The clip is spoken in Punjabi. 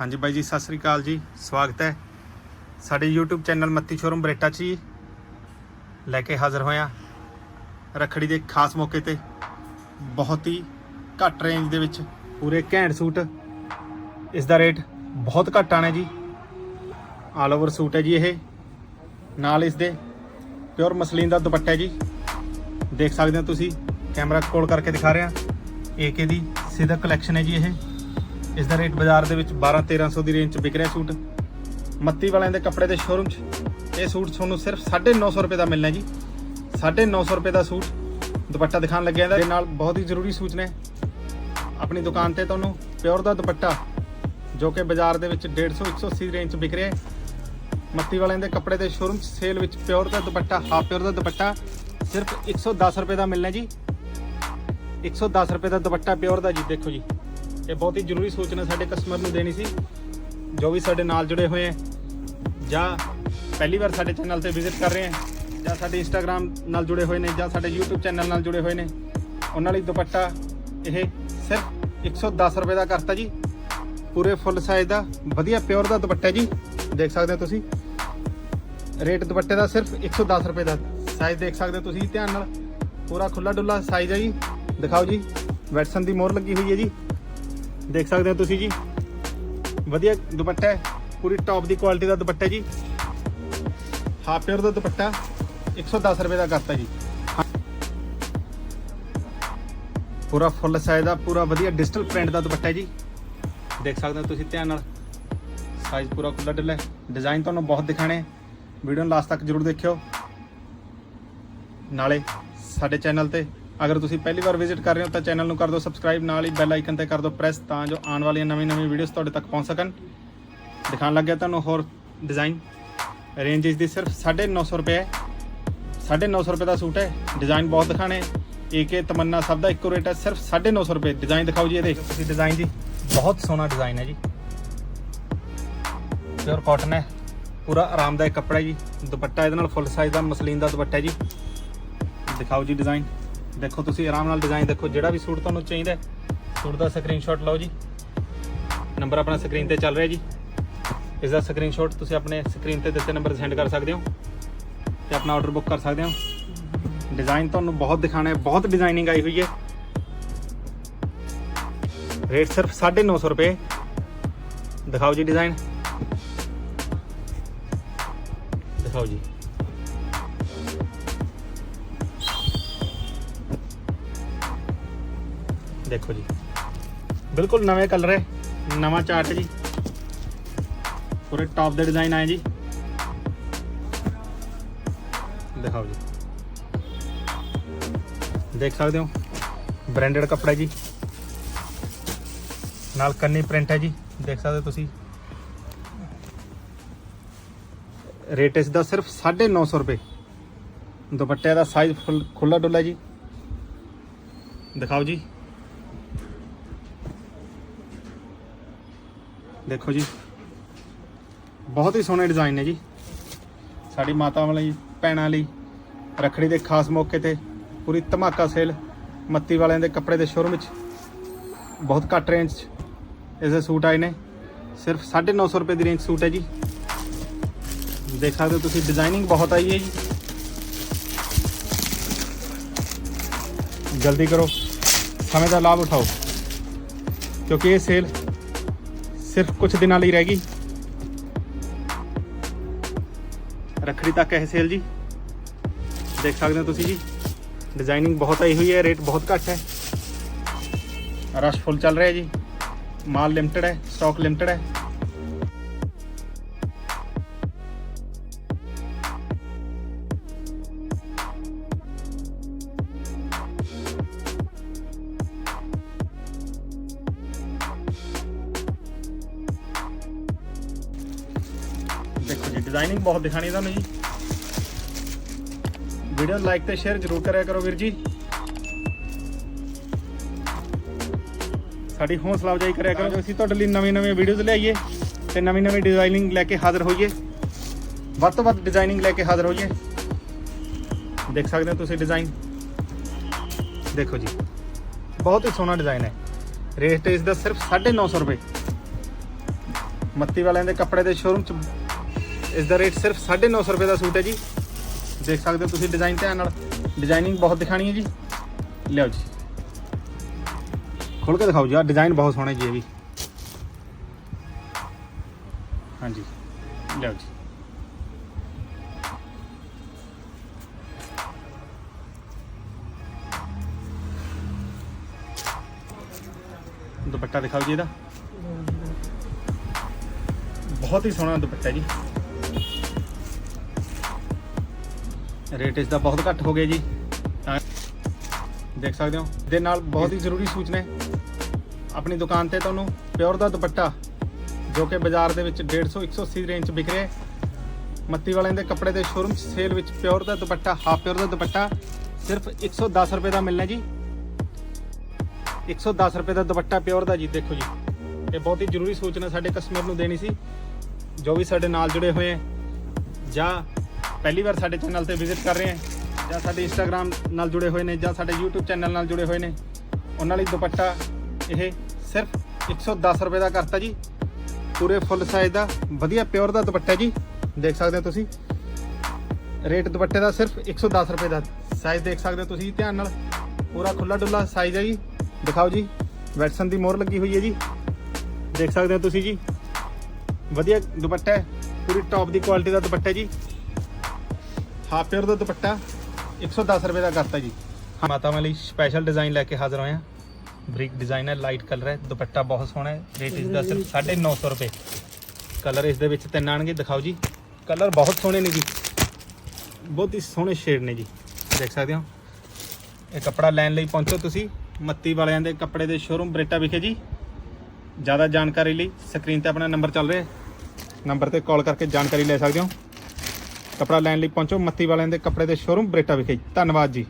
ਹਾਂਜੀ ਬਾਈ ਜੀ, ਸਤਿ ਸ੍ਰੀ ਅਕਾਲ ਜੀ, ਸਵਾਗਤ ਹੈ। ਸਾਡੇ YouTube channel Matti showroom Bareta 'ਚ ਜੀ ਲੈ ਕੇ ਹਾਜ਼ਰ ਹੋਇਆ। ਰੱਖੜੀ ਦੇ ਖਾਸ ਮੌਕੇ ਤੇ ਬਹੁਤ ਹੀ ਘੱਟ ਰੇਂਜ ਦੇ ਵਿੱਚ ਪੂਰੇ ਘੈਂਟ ਸੂਟ। ਇਸ ਦਾ ਰੇਟ ਬਹੁਤ ਘੱਟ ਆਣਾ ਜੀ। ਆਲ ਓਵਰ ਸੂਟ ਹੈ ਜੀ ਇਹ। ਨਾਲ ਇਸ ਦੇ ਪਿਓਰ ਮਸਲੀਨ ਦਾ ਦੁਪੱਟਾ ਹੈ ਜੀ। ਦੇਖ ਸਕਦੇ ਹੋ ਤੁਸੀਂ, ਕੈਮਰਾ ਕੋਲ ਕਰਕੇ ਦਿਖਾ ਰਿਹਾ। ਏਕੇ ਦੀ ਸਿੱਧਾ ਕਲੈਕਸ਼ਨ ਹੈ ਜੀ ਇਹ। ਇਸ ਦਾ ਰੇਟ ਬਾਜ਼ਾਰ ਦੇ ਵਿੱਚ 12 1300 ਦੀ ਰੇਂਜ 'ਚ ਵਿਕ ਰਿਹਾ ਸੂਟ। ਮੱਤੀ ਵਾਲਿਆਂ ਦੇ ਕੱਪੜੇ ਦੇ ਸ਼ੋਰੂਮ 'ਚ। ਇਹ ਸੂਟ ਤੁਹਾਨੂੰ ਸਿਰਫ 950 ਰੁਪਏ ਦਾ ਮਿਲਣਾ ਜੀ। 950 ਰੁਪਏ ਦਾ ਸੂਟ ਦੁਪੱਟਾ ਦਿਖਾਉਣ ਲੱਗਿਆ ਇਹਦੇ। ਨਾਲ ਬਹੁਤ ਹੀ ਜ਼ਰੂਰੀ ਸੂਚਨਾ ਹੈ ਆਪਣੀ ਦੁਕਾਨ ਤੇ ਤੁਹਾਨੂੰ ਪਿਓਰ ਦਾ ਦੁਪੱਟਾ, ਜੋ ਕਿ ਬਾਜ਼ਾਰ ਦੇ ਵਿੱਚ 150 180 ਦੀ ਰੇਂਜ 'ਚ ਵਿਕ ਰਿਹਾ ਹੈ। ਮੱਤੀ ਵਾਲਿਆਂ ਦੇ ਕੱਪੜੇ ਦੇ ਸ਼ੋਰੂਮ 'ਚ ਸੇਲ ਵਿੱਚ ਪਿਓਰ ਦਾ ਦੁਪੱਟਾ ਹਾਫ ਪਿਓਰ ਦਾ ਦੁਪੱਟਾ ਸਿਰਫ 110 ਰੁਪਏ ਦਾ ਮਿਲਣਾ ਜੀ। 110 ਰੁਪਏ ਦਾ ਦੁਪੱਟਾ ਪਿਓਰ ਦਾ ਜੀ, ਦੇਖੋ ਜੀ। ਇਹ ਬਹੁਤ ਹੀ ਜ਼ਰੂਰੀ ਸੂਚਨਾ ਸਾਡੇ ਕਸਟਮਰ ਨੂੰ ਦੇਣੀ ਸੀ। ਜੋ ਵੀ ਸਾਡੇ ਨਾਲ ਜੁੜੇ ਹੋਏ ਹੈ, ਜਾਂ ਪਹਿਲੀ ਵਾਰ ਸਾਡੇ ਚੈਨਲ ਤੇ ਵਿਜ਼ਿਟ ਕਰ ਰਹੇ ਹੈ, ਜਾਂ ਸਾਡੇ ਇੰਸਟਾਗ੍ਰam ਨਾਲ ਜੁੜੇ ਹੋਏ ਨੇ, ਜਾਂ ਸਾਡੇ YouTube ਚੈਨਲ ਨਾਲ ਜੁੜੇ ਹੋਏ ਨੇ, ਉਹਨਾਂ ਲਈ ਦੁਪੱਟਾ ਇਹ ਸਿਰਫ 110 ਰੁਪਏ ਦਾ ਕਰਤਾ ਜੀ। ਪੂਰੇ ਫੁੱਲ ਸਾਈਜ਼ ਦਾ, ਵਧੀਆ ਪਿਓਰ ਦਾ ਦੁਪੱਟਾ ਜੀ। ਦੇਖ ਸਕਦੇ ਹੋ ਤੁਸੀਂ। ਰੇਟ ਦੁਪੱਟੇ ਦਾ ਸਿਰਫ 110 ਰੁਪਏ ਦਾ ਸਾਈਜ਼ ਦੇਖ ਸਕਦੇ ਹੋ ਤੁਸੀਂ ਧਿਆਨ ਨਾਲ। ਪੂਰਾ ਖੁੱਲਾ ਡੁੱਲਾ ਸਾਈਜ਼ ਹੈ ਜੀ। ਦਿਖਾਓ ਜੀ ਵੈਟਸਨ ਦੀ ਮੋਹਰ ਲੱਗੀ ਹੋਈ ਹੈ ਜੀ। ਦੇਖ ਸਕਦੇ ਹੋ ਤੁਸੀਂ ਜੀ। ਵਧੀਆ ਦੁਪੱਟਾ ਹੈ। ਪੂਰੀ ਟੌਪ ਦੀ ਕੁਆਲਿਟੀ ਦਾ ਦੁਪੱਟਾ ਜੀ। ਹਾਫ ਪੇਅਰ ਦਾ ਦੁਪੱਟਾ। 110 ਰੁਪਏ ਦਾ ਕਰਤਾ ਜੀ। ਪੂਰਾ ਫੁੱਲ ਸਾਈਜ਼ ਦਾ, ਪੂਰਾ ਵਧੀਆ ਡਿਜੀਟਲ ਪ੍ਰਿੰਟ ਦਾ ਦੁਪੱਟਾ ਜੀ। ਦੇਖ ਸਕਦੇ ਹੋ ਤੁਸੀਂ ਧਿਆਨ ਨਾਲ। ਸਾਈਜ਼ ਪੂਰਾ ਖੁੱਲਾ ਡੁੱਲਾ ਹੈ। ਡਿਜ਼ਾਈਨ ਤੁਹਾਨੂੰ ਬਹੁਤ ਦਿਖਾਣੇ ਵੀਡੀਓ ਨੂੰ ਲਾਸਟ ਤੱਕ ਜਰੂਰ ਦੇਖਿਓ। ਨਾਲੇ ਸਾਡੇ ਚੈਨਲ ਤੇ ਅਗਰ ਤੁਸੀਂ ਪਹਿਲੀ ਵਾਰ ਵਿਜ਼ਿਟ ਕਰ ਰਹੇ ਹੋ ਤਾਂ ਚੈਨਲ ਨੂੰ ਕਰ ਦਿਓ ਸਬਸਕ੍ਰਾਈਬ ਨਾਲ ਹੀ ਬੈਲ ਆਈਕਨ ਤੇ ਕਰ ਦਿਓ ਪ੍ਰੈਸ ਤਾਂ ਜੋ ਆਉਣ ਵਾਲੀਆਂ ਨਵੀਂ-ਨਵੀਂ ਵੀਡੀਓਜ਼ ਤੁਹਾਡੇ ਤੱਕ ਪਹੁੰਚ ਸਕਣ। ਦਿਖਾਉਣ ਲੱਗਿਆ ਤੁਹਾਨੂੰ ਹੋਰ ਡਿਜ਼ਾਈਨ ਰੇਂਜ ਇਸ ਦੀ ਸਿਰਫ 950 ਰੁਪਏ ਹੈ। 950 ਰੁਪਏ ਦਾ ਸੂਟ ਹੈ। ਡਿਜ਼ਾਈਨ ਬਹੁਤ ਦਿਖਾਣੇ ਏਕੇ ਤਮੰਨਾ ਸਭ ਦਾ ਇੱਕੋ ਰੇਟ ਹੈ। ਸਿਰਫ 950 ਰੁਪਏ। ਡਿਜ਼ਾਈਨ ਦਿਖਾਓ ਜੀ ਇਹਦੇ। ਤੁਸੀਂ ਡਿਜ਼ਾਈਨ ਜੀ, ਬਹੁਤ ਸੋਹਣਾ ਡਿਜ਼ਾਈਨ ਹੈ ਜੀ। ਪਿਓਰ ਕਾਟਨ ਹੈ। ਪੂਰਾ ਆਰਾਮਦਾਇਕ ਕੱਪੜਾ ਜੀ। ਦੁਪੱਟਾ ਇਹਦੇ ਨਾਲ ਫੁੱਲ ਸਾਈਜ਼ ਦਾ ਮਸਲੀਨ ਦਾ ਦੁਪੱਟਾ ਜੀ। ਦਿਖਾਓ ਜੀ ਡਿਜ਼ਾਈਨ ਦੇਖੋ ਤੁਸੀਂ ਆਰਾਮ ਨਾਲ ਡਿਜ਼ਾਈਨ ਦੇਖੋ ਜਿਹੜਾ ਵੀ ਸੂਟ ਤੁਹਾਨੂੰ ਚਾਹੀਦਾ ਹੈ, ਸੂਟ ਦਾ ਸਕਰੀਨਸ਼ਾਟ ਲਓ ਜੀ। ਨੰਬਰ ਆਪਣਾ ਸਕਰੀਨ ਤੇ ਚੱਲ ਰਿਹਾ ਜੀ। ਇਸ ਦਾ ਸਕਰੀਨਸ਼ਾਟ ਤੁਸੀਂ ਆਪਣੇ ਸਕਰੀਨ ਤੇ ਦਿੱਤੇ ਨੰਬਰ ਸੈਂਡ ਕਰ ਸਕਦੇ ਹੋ ਤੇ ਆਪਣਾ ਆਰਡਰ ਬੁੱਕ ਕਰ ਸਕਦੇ ਹੋ। ਡਿਜ਼ਾਈਨ ਤੁਹਾਨੂੰ ਬਹੁਤ ਦਿਖਾਣਾ ਹੈ ਬਹੁਤ ਡਿਜ਼ਾਈਨਿੰਗ ਆਈ ਹੋਈ ਹੈ। ਰੇਟ ਸਿਰਫ 950 ਰੁਪਏ। ਦਿਖਾਓ ਜੀ ਡਿਜ਼ਾਈਨ ਦਿਖਾਓ ਜੀ। ਦੇਖੋ ਜੀ। ਬਿਲਕੁਲ ਨਵੇਂ ਕਲਰ ਹੈ, ਨਵਾਂ ਚਾਰਟ ਜੀ। ਪੂਰੇ ਟੌਪ ਦੇ ਡਿਜ਼ਾਈਨ ਆਏ ਜੀ। ਦਿਖਾਓ ਜੀ। ਦੇਖ ਸਕਦੇ ਹੋ ਬ੍ਰਾਂਡਡ ਕੱਪੜਾ ਜੀ। ਨਾਲ ਕੰਨੀ ਪ੍ਰਿੰਟ ਹੈ ਜੀ, ਦੇਖ ਸਕਦੇ ਹੋ ਤੁਸੀਂ। ਰੇਟ ਇਸ ਦਾ ਸਿਰਫ 950 ਰੁਪਏ। ਦੁਪੱਟੇ ਦਾ ਸਾਈਜ਼ ਫੁੱਲ ਖੁੱਲਾ ਡੁੱਲਾ ਜੀ। ਦਿਖਾਓ ਜੀ। ਦੇਖੋ ਜੀ। ਬਹੁਤ ਹੀ ਸੋਹਣੇ ਡਿਜ਼ਾਈਨ ਨੇ ਜੀ। ਸਾਡੀ ਮਾਤਾਵਾਂ ਲਈ ਭੈਣਾਂ ਲਈ ਰੱਖੜੀ ਦੇ ਖਾਸ ਮੌਕੇ ਤੇ ਪੂਰੀ ਧਮਾਕਾ ਸੇਲ ਮੱਤੀ ਵਾਲਿਆਂ ਦੇ ਕੱਪੜੇ ਦੇ ਸ਼ੋਰੂਮ ਵਿੱਚ। ਬਹੁਤ ਘੱਟ ਰੇਂਜ 'ਚ ਇਸ ਦੇ ਸੂਟ ਆਏ ਨੇ। ਸਿਰਫ 950 ਰੁਪਏ ਦੀ ਰੇਂਜ ਸੂਟ ਹੈ ਜੀ। ਦੇਖ ਸਕਦੇ ਹੋ ਤੁਸੀਂ ਡਿਜ਼ਾਈਨਿੰਗ ਬਹੁਤ ਆਈ ਹੈ ਜੀ। ਜਲਦੀ ਕਰੋ। ਸਮੇਂ ਦਾ ਲਾਭ ਉਠਾਓ। ਕਿਉਂਕਿ ਇਹ ਸੇਲ ਸਿਰਫ ਕੁਝ ਦਿਨਾਂ ਲਈ ਰਹਿ ਗਈ। ਰੱਖੜੀ ਤੱਕ ਇਹ ਸੇਲ ਜੀ। ਦੇਖ ਸਕਦੇ ਹੋ ਤੁਸੀਂ ਜੀ। ਡਿਜ਼ਾਈਨਿੰਗ ਬਹੁਤ ਆਈ ਹੋਈ ਹੈ ਰੇਟ ਬਹੁਤ ਘੱਟ ਹੈ। ਰਸ਼ ਫੁੱਲ ਚੱਲ ਰਿਹਾ ਜੀ। ਮਾਲ ਲਿਮਟਿਡ ਹੈ ਸਟਾਕ ਲਿਮਟਿਡ ਹੈ। ਡਿਜ਼ਾਈਨਿੰਗ ਬਹੁਤ ਦਿਖਾਣੀ ਤੁਹਾਨੂੰ ਜੀ। ਵੀਡੀਓ ਲਾਈਕ ਤੇ ਸ਼ੇਅਰ ਜਰੂਰ ਕਰਿਆ ਕਰੋ ਵੀਰ ਜੀ। ਸਾਡੀ ਹੌਸਲਾ ਅਫਜ਼ਾਈ ਕਰਿਆ ਕਰੋ ਜੋ ਅਸੀਂ ਤੁਹਾਡੇ ਲਈ ਨਵੀਂ ਨਵੀਂ ਵੀਡੀਓਜ਼ ਲਿਆਈਏ ਤੇ ਨਵੀਂ ਨਵੀਂ ਡਿਜ਼ਾਈਨਿੰਗ ਲੈ ਕੇ ਹਾਜ਼ਰ ਹੋਈਏ। ਵੱਧ ਤੋਂ ਵੱਧ ਡਿਜ਼ਾਈਨਿੰਗ ਲੈ ਕੇ ਹਾਜ਼ਰ ਹੋਈਏ। ਦੇਖ ਸਕਦੇ ਹੋ ਤੁਸੀਂ ਡਿਜ਼ਾਈਨ ਦੇਖੋ ਜੀ, ਬਹੁਤ ਹੀ ਸੋਹਣਾ ਡਿਜ਼ਾਈਨ ਹੈ। ਰੇਟ ਇਸ ਦਾ ਸਿਰਫ 950 ਰੁਪਏ। ਮੱਤੀ ਵਾਲਿਆਂ ਦੇ ਕੱਪੜੇ ਦੇ ਸ਼ੋਰੂਮ ਚ ਇਸ ਦਾ ਰੇਟ ਸਿਰਫ 950 ਰੁਪਏ ਦਾ ਸੂਟ ਹੈ ਜੀ। ਦੇਖ ਸਕਦੇ ਹੋ ਤੁਸੀਂ ਡਿਜ਼ਾਈਨ ਧਿਆਨ ਨਾਲ। ਡਿਜ਼ਾਈਨਿੰਗ ਬਹੁਤ ਦਿਖਾਣੀ ਹੈ ਜੀ। ਲਿਆਓ ਜੀ। ਖੋਲ ਕੇ ਦਿਖਾਓ ਜੀ ਆ ਡਿਜ਼ਾਈਨ ਬਹੁਤ ਸੋਹਣਾ ਜੀ ਇਹ ਵੀ। ਹਾਂਜੀ, ਲਿਆਓ ਜੀ। ਦੁਪੱਟਾ ਦਿਖਾਓ ਜੀ ਇਹਦਾ। ਬਹੁਤ ਹੀ ਸੋਹਣਾ ਦੁਪੱਟਾ ਜੀ। ਰੇਟ ਇਸ ਦਾ ਬਹੁਤ ਘੱਟ ਹੋ ਗਿਆ ਜੀ। ਤਾਂ ਦੇਖ ਸਕਦੇ ਹੋ ਦੇ ਨਾਲ ਬਹੁਤ ਹੀ ਜ਼ਰੂਰੀ ਸੂਚਨਾ ਹੈ ਆਪਣੀ ਦੁਕਾਨ ਤੇ ਤੁਹਾਨੂੰ ਪਿਓਰ ਦਾ ਦੁਪੱਟਾ, ਜੋ ਕਿ ਬਾਜ਼ਾਰ ਦੇ ਵਿੱਚ 150 180 ਰੇਂਜ 'ਚ ਵਿਕ ਰਿਹਾ ਮੱਤੀ ਵਾਲਿਆਂ ਦੇ ਕੱਪੜੇ ਦੇ ਸ਼ੋਰੂਮ ਸੇਲ ਵਿੱਚ ਪਿਓਰ ਦਾ ਦੁਪੱਟਾ ਹਾਫ ਪਿਓਰ ਦਾ ਦੁਪੱਟਾ, ਸਿਰਫ 110 ਰੁਪਏ ਦਾ ਮਿਲਣਾ ਜੀ। 110 ਰੁਪਏ ਦਾ ਦੁਪੱਟਾ ਪਿਓਰ ਦਾ ਜੀ, ਦੇਖੋ ਜੀ। ਇਹ ਬਹੁਤ ਹੀ ਜ਼ਰੂਰੀ ਸੂਚਨਾ ਸਾਡੇ ਕਸਟਮਰ ਨੂੰ ਦੇਣੀ ਸੀ, ਜੋ ਵੀ ਸਾਡੇ ਨਾਲ ਜੁੜੇ ਹੋਏ ਹੈ, ਜਾਂ ਪਹਿਲੀ ਵਾਰ ਸਾਡੇ ਚੈਨਲ ਤੇ ਵਿਜ਼ਿਟ ਕਰ ਰਹੇ ਹੈ। ਜਾਂ ਸਾਡੇ ਇੰਸਟਾਗ੍ਰam ਨਾਲ ਜੁੜੇ ਹੋਏ ਨੇ, ਜਾਂ ਸਾਡੇ YouTube ਚੈਨਲ ਨਾਲ ਜੁੜੇ ਹੋਏ ਨੇ। ਉਹਨਾਂ ਲਈ ਦੁਪੱਟਾ ਇਹ ਸਿਰਫ 110 ਰੁਪਏ ਦਾ ਕਰਤਾ ਜੀ। ਪੂਰੇ ਫੁੱਲ ਸਾਈਜ਼ ਦਾ, ਵਧੀਆ ਪਿਓਰ ਦਾ ਦੁਪੱਟਾ ਜੀ। ਦੇਖ ਸਕਦੇ ਹੋ ਤੁਸੀਂ। ਰੇਟ ਦੁਪੱਟੇ ਦਾ ਸਿਰਫ 110 ਰੁਪਏ ਦਾ। ਸਾਈਜ਼ ਦੇਖ ਸਕਦੇ ਹੋ ਤੁਸੀਂ ਧਿਆਨ ਨਾਲ। ਪੂਰਾ ਖੁੱਲਾ ਡੁੱਲਾ ਸਾਈਜ਼ ਹੈ ਜੀ। ਦਿਖਾਓ ਜੀ ਵੈਟਸਨ ਦੀ ਮੋਹਰ ਲੱਗੀ ਹੋਈ ਹੈ ਜੀ। ਦੇਖ ਸਕਦੇ ਹੋ ਤੁਸੀਂ ਜੀ। ਵਧੀਆ ਦੁਪੱਟਾ ਹੈ। ਪੂਰੀ ਟੌਪ ਦੀ ਕੁਆਲਿਟੀ ਦਾ ਦੁਪੱਟਾ ਜੀ। ਹਾਫ ਪਿਓਰ ਦਾ ਦੁਪੱਟਾ 110 ਰੁਪਏ ਦਾ ਕਰਤਾ ਜੀ। ਮਾਤਾਵਾਂ ਲਈ ਸਪੈਸ਼ਲ ਡਿਜ਼ਾਈਨ ਲੈ ਕੇ ਹਾਜ਼ਰ ਹੋਏ ਹਾਂ। ਬ੍ਰਿਕ ਡਿਜ਼ਾਈਨ ਹੈ ਲਾਈਟ ਕਲਰ ਹੈ ਦੁਪੱਟਾ ਬਹੁਤ ਸੋਹਣਾ ਹੈ ਰੇਟ ਇਸ ਦਾ ਸਿਰਫ 950 ਰੁਪਏ। ਕਲਰ ਇਸ ਦੇ ਵਿੱਚ ਤਿੰਨ ਆਣਗੇ ਦਿਖਾਓ ਜੀ। ਕਲਰ ਬਹੁਤ ਸੋਹਣੇ ਨੇ ਜੀ। ਬਹੁਤ ਹੀ ਸੋਹਣੇ ਸ਼ੇਡ ਨੇ ਜੀ। ਦੇਖ ਸਕਦੇ ਹੋ। ਇਹ ਕੱਪੜਾ ਲੈਣ ਲਈ ਪਹੁੰਚੋ ਤੁਸੀਂ। ਮੱਤੀ ਵਾਲਿਆਂ ਦੇ ਕੱਪੜੇ ਦੇ ਸ਼ੋਰੂਮ ਬਰੇਟਾ ਵਿਖੇ ਜੀ। ਜ਼ਿਆਦਾ ਜਾਣਕਾਰੀ ਲਈ ਸਕਰੀਨ ਤੇ ਆਪਣਾ ਨੰਬਰ ਚੱਲ ਰਿਹਾ ਹੈ। ਨੰਬਰ ਤੇ ਕਾਲ ਕਰਕੇ ਜਾਣਕਾਰੀ ਲੈ ਸਕਦੇ ਹੋ। ਕੱਪੜਾ ਲੈਣ ਲਈ ਪਹੁੰਚੋ ਮੱਤੀ ਵਾਲਿਆਂ ਦੇ ਕੱਪੜੇ ਦੇ ਸ਼ੋਰੂਮ ਬਰੇਟਾ ਵਿਖੇ। ਧੰਨਵਾਦ ਜੀ।